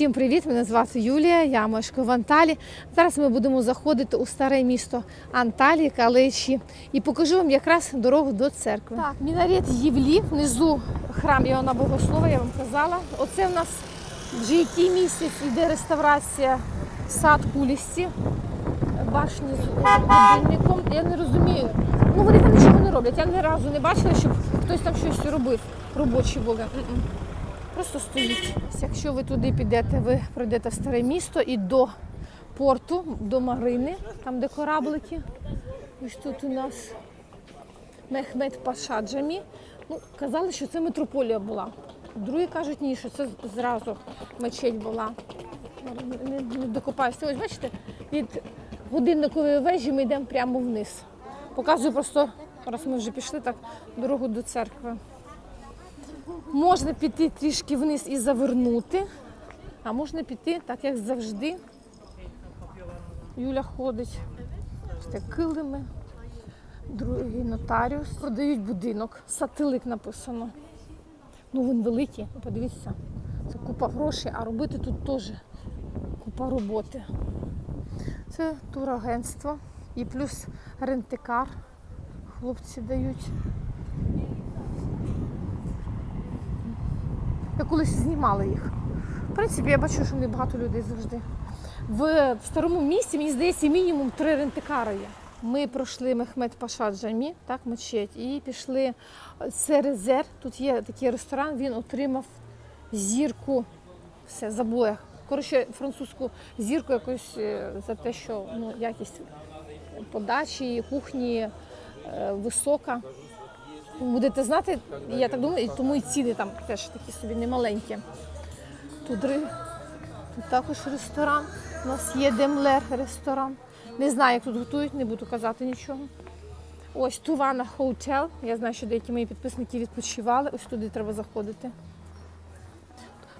Всім привіт! Мене звати Юлія, я мешкаю в Анталі. Зараз ми будемо заходити у старе місто Анталі, Каличі, і покажу вам якраз дорогу до церкви. Так, мінарет Євлі, внизу храм Йоанна Богослова, я вам казала. Оце в нас вже який місяць іде реставрація сад кулісті, башні з годинником. Я не розумію. Ну вони там нічого не роблять. Я ні разу не бачила, щоб хтось там щось робив. Робочі були. Просто стоїть. Якщо ви туди підете, ви пройдете в старе місто і до порту, до Марини, там де кораблики. Ось тут у нас Мехмед Паша Джамі. Ну, казали, що це митрополія була. Другі кажуть, ні, що це зразу мечеть була. Не, не докопаюся. Ось бачите, від годинникової вежі ми йдемо прямо вниз. Показую просто, раз ми вже пішли, так дорогу до церкви. Можна піти трішки вниз і завернути, а можна піти, так як завжди. Юля ходить. Ось килими. Другий нотаріус. Продають будинок. Сателик написано. Ну він великий, подивіться. Це купа грошей, а робити тут теж купа роботи. Це турагентство і плюс рентикар. Хлопці дають. Я колись знімала їх. В принципі, я бачу, що не багато людей завжди. В, в старому місті, мені здається, мінімум три рентикари є. Ми пройшли Мехмед Паша Джамі, так, мечеть, і пішли Серезер. Тут є такий ресторан, він отримав зірку. Все, забула. Коротше, французьку зірку якусь е, за те, що ну, якість подачі, кухні е, висока. Будете знати, я так думаю, і тому і ціни там теж такі собі немаленькі. Тут, тут також ресторан. У нас є Демлер ресторан. Не знаю, як тут готують, не буду казати нічого. Ось Тувана Hotel. Я знаю, що деякі мої підписники відпочивали. Ось туди треба заходити.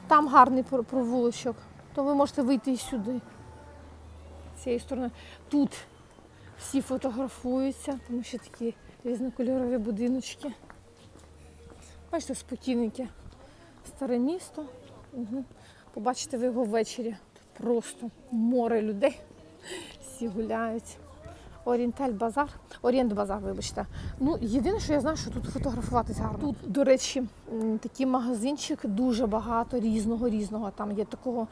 Там гарний провулочок, то ви можете вийти і сюди. З цієї сторони. Тут всі фотографуються, тому що такі різнокольорові будиночки. Бачите, спокійненьке старе місто. Угу. Побачите ви його ввечері. Просто море людей. Всі гуляють. Орієнталь базар. Орієнт базар, вибачте. Ну, єдине, що я знаю, що тут фотографуватись гарно. Тут, до речі, такий магазинчик дуже багато різного різного. Там є такого,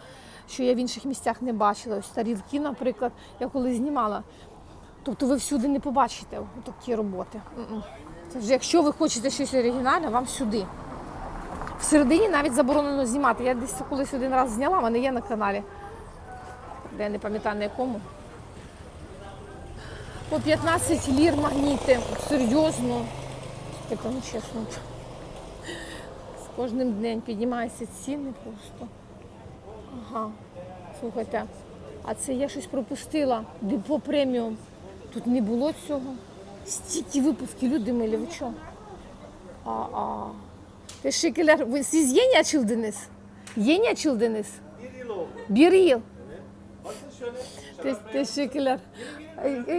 що я в інших місцях не бачила. Ось тарілки, наприклад, я коли знімала. Тобто ви всюди не побачите такі роботи. Це вже якщо ви хочете щось оригінальне, вам сюди. Всередині навіть заборонено знімати. Я десь колись один раз зняла, мене є на каналі. Де я не пам'ятаю на якому. По 15 лір магніти. Серйозно. Я кажу чесно. З кожним днем піднімаються ціни просто. Ага. Слухайте, а це я щось пропустила. Депо преміум. Тут не було цього. Стільки випусків, люди милі, ви чого? А, а. Ти шикелер, ви siz yeni açıldınız. Yeni açıldınız. Bir yıl. Te- Teşekkürler.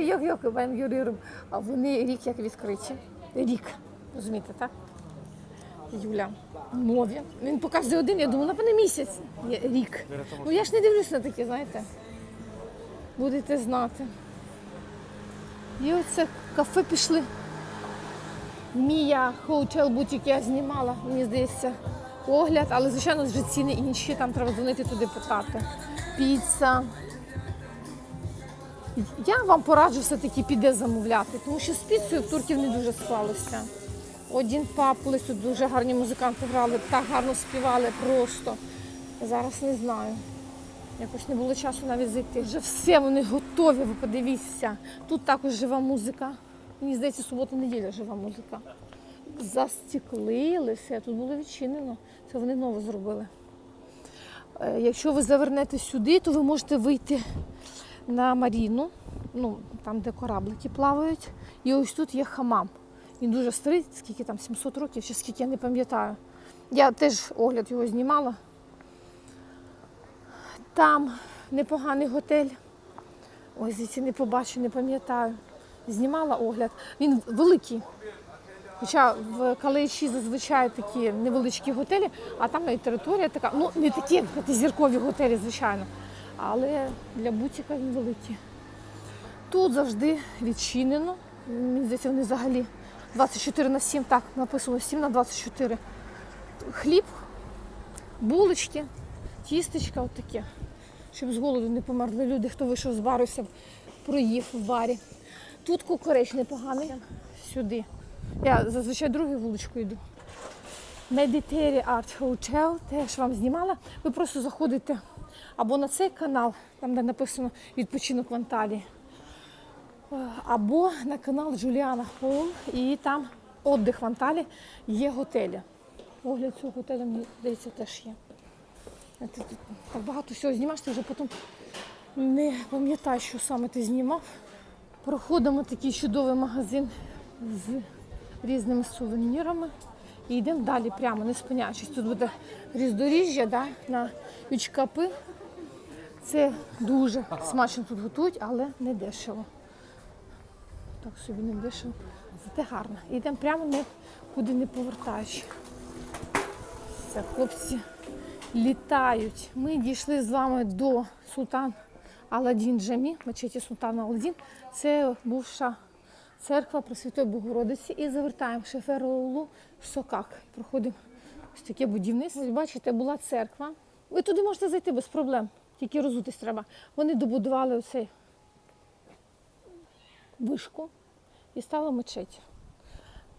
Yok yok ben. А вони рік як відкриті. Рік. Розумієте, так? Юля. Нові. Він показує один, я думаю, напевно місяць. Рік. Ну я ж не дивлюсь на таке, знаєте. Будете знати. І оце кафе пішли. Мія Hotel Boutique я знімала, мені здається, огляд, але звичайно вже ціни інші, там треба дзвонити туди питати. Піца. Я вам пораджу все-таки піде замовляти, тому що з піцею в турків не дуже склалося. Один пап, колись тут дуже гарні музиканти грали, так гарно співали просто. Зараз не знаю. Якось не було часу навіть зайти. Вже все, вони готові, ви подивіться. Тут також жива музика. Мені здається, субота-неділя жива музика. Застіклили все, тут було відчинено. Це вони ново зробили. Е, Якщо ви завернете сюди, то ви можете вийти на Маріну, ну, там, де кораблики плавають. І ось тут є хамам. Він дуже старий, скільки там, 700 років, чи скільки я не пам'ятаю. Я теж огляд його знімала. Там непоганий готель. Ой, звідси не побачу, не пам'ятаю. Знімала огляд. Він великий. Хоча в Калеїчі зазвичай такі невеличкі готелі, а там навіть територія така, ну не такі, як п'ятизіркові готелі, звичайно, але для бутіка він великий. Тут завжди відчинено. Мені здається, вони взагалі 24 на 7, так, написано 7 на 24. Хліб, булочки, тістечка, от таке. Щоб з голоду не померли люди, хто вийшов з бару, проїв в барі. Тут кукуреч непоганий. Сюди. Я зазвичай другою вуличкою йду. Mediterranean Art Hotel, теж вам знімала. Ви просто заходите або на цей канал, там де написано відпочинок в Анталії, е, або на канал Джуліана Хоум, і там отдих в Анталії є готелі. Огляд цього готелю, мені здається, теж є. Ти Так багато всього знімаєш, ти вже потім не пам'ятаєш, що саме ти знімав. Проходимо такий чудовий магазин з різними сувенірами. І йдемо далі, прямо не спиняючись. Тут буде різдоріжжя да, на ючкапи. Це дуже смачно тут готують, але не дешево. Так собі не дешево. Зате гарно. Йдемо прямо нікуди не повертаючи. Все, хлопці літають. Ми дійшли з вами до Султан Аладдін Джамі, мечеті Султана Аладдін. Це бувша церква Пресвятої Богородиці. І завертаємо Шеферолу в Сокак. Проходимо ось таке будівництво. Ось бачите, була церква. Ви туди можете зайти без проблем, тільки розутись треба. Вони добудували оцей вишку і стала мечеть.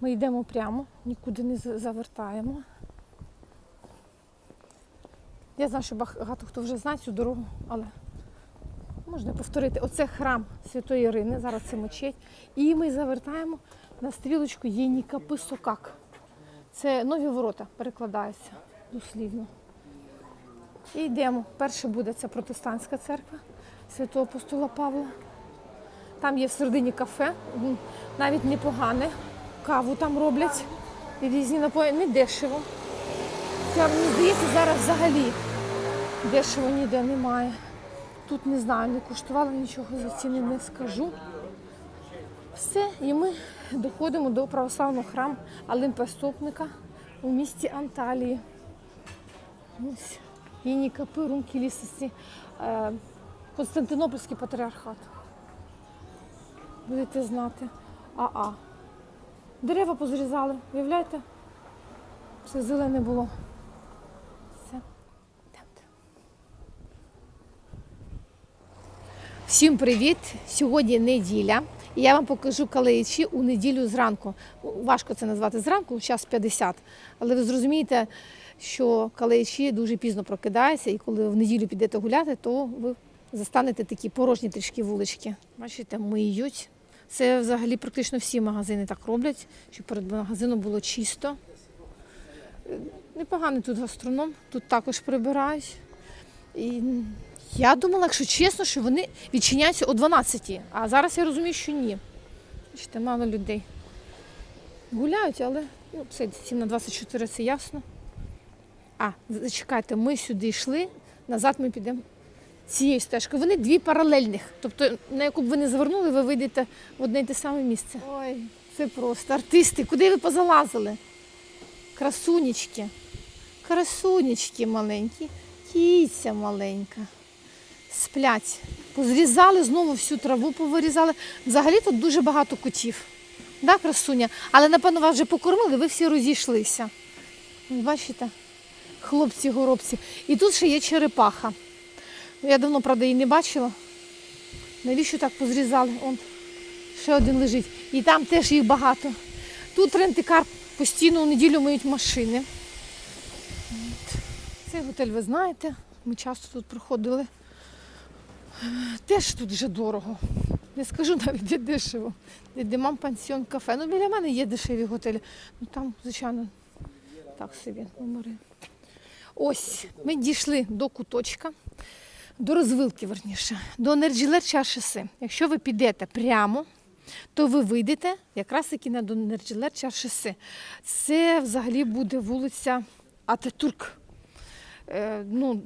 Ми йдемо прямо, нікуди не завертаємо. Я знаю, що багато хто вже знає цю дорогу, але можна повторити. Оце храм Святої Ірини, зараз це мечеть. І ми завертаємо на стрілочку Єнікапи Сокак. Це нові ворота перекладається дослівно. І йдемо. Перше буде це протестантська церква святого апостола Павла. Там є всередині кафе, навіть непогане. Каву там роблять і різні напої, не дешево. Хоча, мені здається, зараз взагалі дешево ніде немає. Тут не знаю, не куштувала нічого за ціни не скажу. Все, і ми доходимо до православного храму Олимпа Стопника у місті Анталії. Ось Їні капи, румки лісості, е, Константинопольський патріархат. Будете знати. А-а. Дерева позрізали, уявляєте? Все зелене було. Все. Йдемте. Всім привіт! Сьогодні неділя. І я вам покажу калеїчі у неділю зранку. Важко це назвати зранку, час 50. Але ви зрозумієте, що калеїчі дуже пізно прокидаються, і коли в неділю підете гуляти, то ви застанете такі порожні трішки вулички. Бачите, миють. Це взагалі практично всі магазини так роблять, щоб перед магазином було чисто. Е, Непоганий тут гастроном, тут також прибирають. І я думала, якщо чесно, що вони відчиняються о 12, а зараз я розумію, що ні. Бачите, мало людей. Гуляють, але ну, це 7 на 24 це ясно. А, зачекайте, ми сюди йшли, назад ми підемо цією стежкою. Вони дві паралельних. Тобто, на яку б ви не звернули, ви вийдете в одне й те саме місце. Ой, це просто артисти. Куди ви позалазили? Красунечки. Красунечки маленькі, кіця маленька. Сплять. Позрізали знову всю траву, повирізали. Взагалі тут дуже багато котів. Да, красуня? Але напевно вас вже покормили, ви всі розійшлися. Бачите? Хлопці-горобці. І тут ще є черепаха. Я давно, правда, її не бачила. Навіщо так позрізали? Он ще один лежить. І там теж їх багато. Тут рентикар постійно у неділю миють машини. Цей готель ви знаєте. Ми часто тут проходили. Теж тут вже дорого. Не скажу навіть, де дешево. Де Демам пансіон кафе. Ну, біля мене є дешеві готелі. Ну там, звичайно, так собі номери. Ось, ми дійшли до куточка, до розвилки, верніше, до Нерджілер шосе. Якщо ви підете прямо, то ви вийдете якраз таки на до Нерджілер шосе. Це взагалі буде вулиця Ататюрк. Е, ну,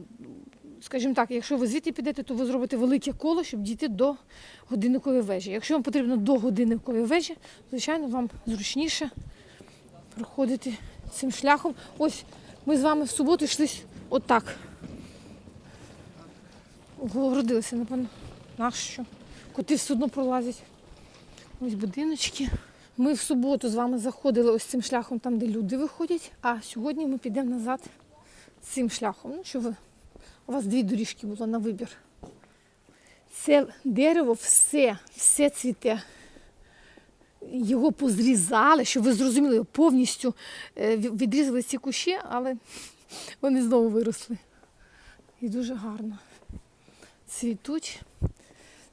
скажімо так, якщо ви звідти підете, то ви зробите велике коло, щоб дійти до годинникової вежі. Якщо вам потрібно до годинникової вежі, звичайно, вам зручніше проходити цим шляхом. Ось ми з вами в суботу йшли отак. Огородилися, напевно. Нащо? Коти все одно пролазять. Ось будиночки. Ми в суботу з вами заходили ось цим шляхом, там, де люди виходять, а сьогодні ми підемо назад цим шляхом. Ну, що ви, у вас дві доріжки було на вибір. Це дерево все, все цвіте. Його позрізали, щоб ви зрозуміли, повністю е, відрізали ці кущі, але вони знову виросли. І дуже гарно. Цвітуть.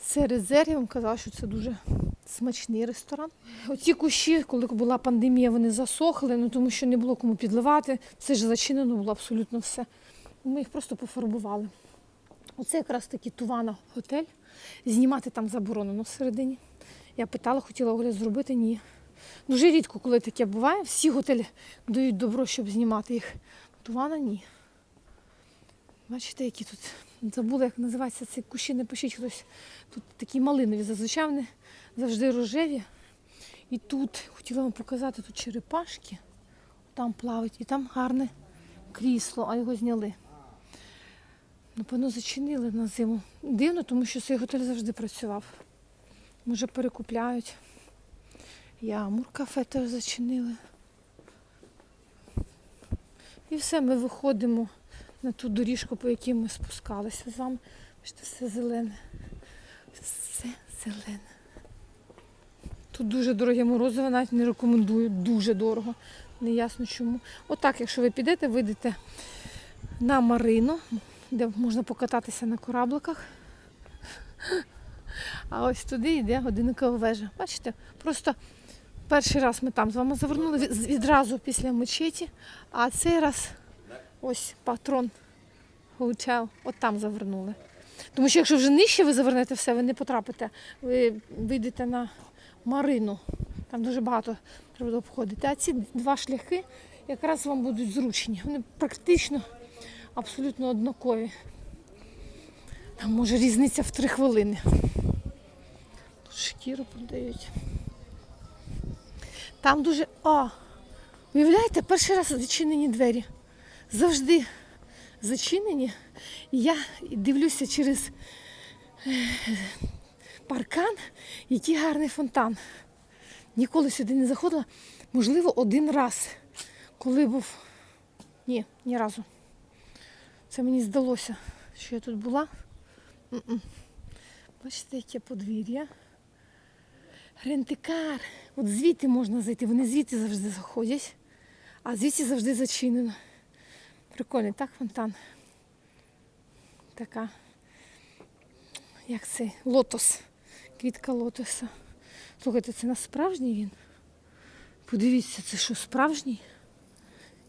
Серед я вам казала, що це дуже смачний ресторан. Оці кущі, коли була пандемія, вони засохли, ну тому що не було кому підливати. Це ж зачинено було абсолютно все. Ми їх просто пофарбували. Оце якраз таки Тувана готель. Знімати там заборонено всередині. Я питала, хотіла огляд зробити, ні. Дуже рідко, коли таке буває. Всі готелі дають добро, щоб знімати їх. Тувана ні. Бачите, які тут забула, як називається ці кущі, не пишіть хтось. Тут такі малинові, зазвичай вони завжди рожеві. І тут хотіла вам показати тут черепашки, там плавають, і там гарне крісло, а його зняли. Напевно, зачинили на зиму. Дивно, тому що цей готель завжди працював. Може, перекупляють. Ямур кафе теж зачинили. І все, ми виходимо на ту доріжку, по якій ми спускалися з вами. Бачите, все зелене. Все зелене. Тут дуже дороге морозиво, навіть не рекомендую. Дуже дорого. Неясно чому. Отак, якщо ви підете, вийдете на Марину, де можна покататися на корабликах. А ось туди йде годинникова вежа. Бачите, просто перший раз ми там з вами завернули відразу після мечеті, а цей раз ось патрон Hotel, от там завернули. Тому що якщо вже нижче ви завернете все, ви не потрапите. Ви вийдете на Марину. Там дуже багато треба обходити. А ці два шляхи якраз вам будуть зручні. Вони практично абсолютно однакові. Там може різниця в три хвилини. Тут шкіру продають. Там дуже. А! Уявляєте, перший раз відчинені двері. Завжди зачинені. Я дивлюся через е, паркан, який гарний фонтан. Ніколи сюди не заходила. Можливо, один раз, коли був. Ні, ні разу. Це мені здалося, що я тут була. М-м. Бачите, яке подвір'я. Рентикар. От звідти можна зайти. Вони звідти завжди заходять, а звідси завжди зачинено. Прикольний, так, фонтан. Така. Як це? Лотос. Квітка лотоса. Слухайте, це на справжній він? Подивіться, це що, справжній?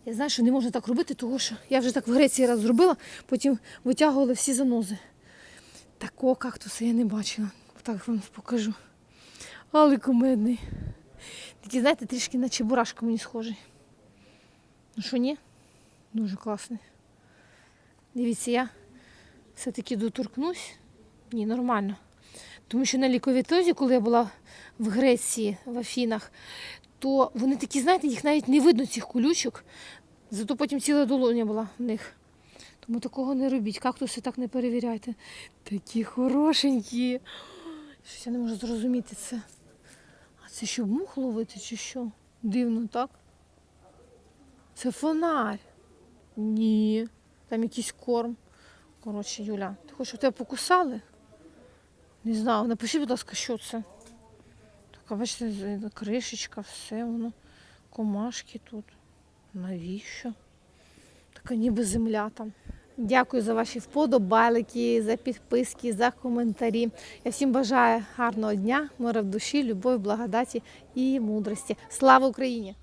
Я знаю, що не можна так робити, тому що я вже так в Греції раз зробила, потім витягували всі занози. Такого кактуса я не бачила. Так вам покажу. Але кумедний. Такий, знаєте, трішки на чебурашку мені схожий. Ну що ні? Дуже класний. Дивіться, я все-таки доторкнусь. Ні, нормально. Тому що на ліковітозі, коли я була в Греції, в Афінах, то вони такі, знаєте, їх навіть не видно, цих колючок. Зато потім ціла долоня була в них. Тому такого не робіть. Кактуси так не перевіряйте. Такі хорошенькі. Щось я не можу зрозуміти це. А це щоб мух ловити чи що? Дивно, так? Це фонарь. Ні. Там якийсь корм. Коротше, Юля, ти хочеш, щоб тебе покусали? Не знаю, напиши, будь ласка, що це. Така, бачите, кришечка, все воно. Комашки тут. Навіщо? Така ніби земля там. Дякую за ваші вподобайлики, за підписки, за коментарі. Я всім бажаю гарного дня, мира в душі, любові, благодаті і мудрості. Слава Україні!